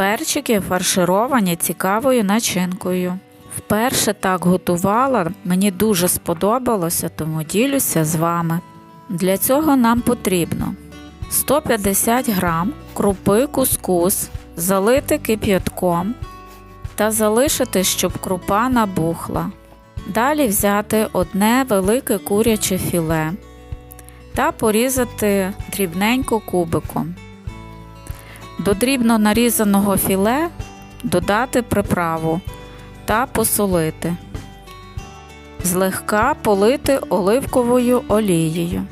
Перчики фаршировані цікавою начинкою. Вперше так готувала, мені дуже сподобалося, тому ділюся з вами. Для цього нам потрібно 150 грам крупи кускус, залити кип'ятком та залишити, щоб крупа набухла. Далі взяти одне велике куряче філе та порізати дрібненько кубиком. До дрібно нарізаного філе додати приправу та посолити. Злегка полити оливковою олією.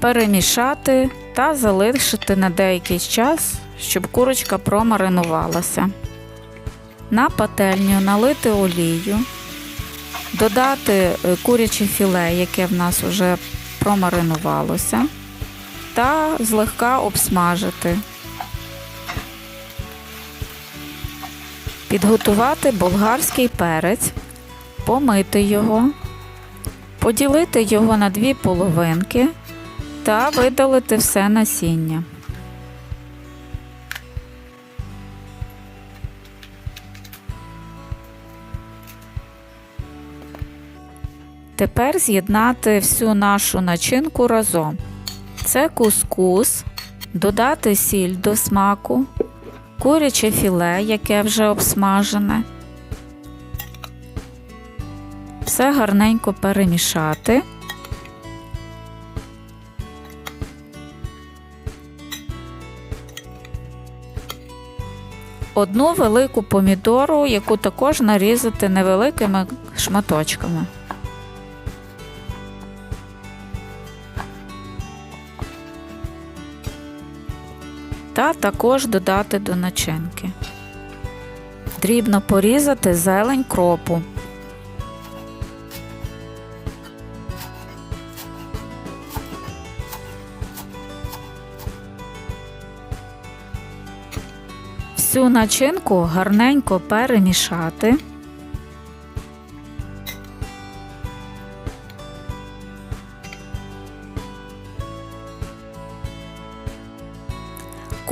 Перемішати та залишити на деякий час, щоб курочка промаринувалася. На пательню налити олію, додати е, куряче філе, яке в нас вже промаринувалося, та злегка обсмажити. Підготувати болгарський перець, помити його, поділити його на дві половинки та видалити все насіння. Тепер з'єднати всю нашу начинку разом. Це кускус, додати сіль до смаку, куряче філе, яке вже обсмажене. Все гарненько перемішати. Одну велику помідору, яку також нарізати невеликими шматочками. Та також додати до начинки. Дрібно порізати зелень кропу. Всю начинку гарненько перемішати.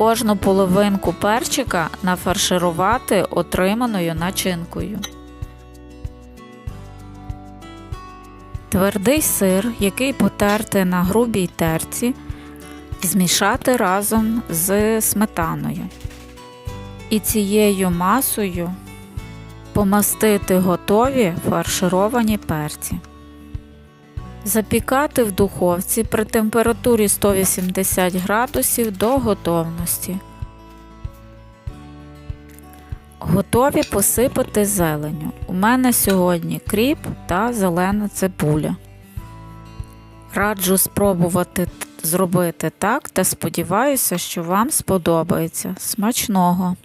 Кожну половинку перчика нафарширувати отриманою начинкою. Твердий сир, який потерти на грубій терці, змішати разом з сметаною. І цією масою помастити готові фаршировані перці. Запікати в духовці при температурі 180 градусів до готовності. Готові посипати зеленю. У мене сьогодні кріп та зелена цибуля. Раджу спробувати зробити так та сподіваюся, що вам сподобається. Смачного!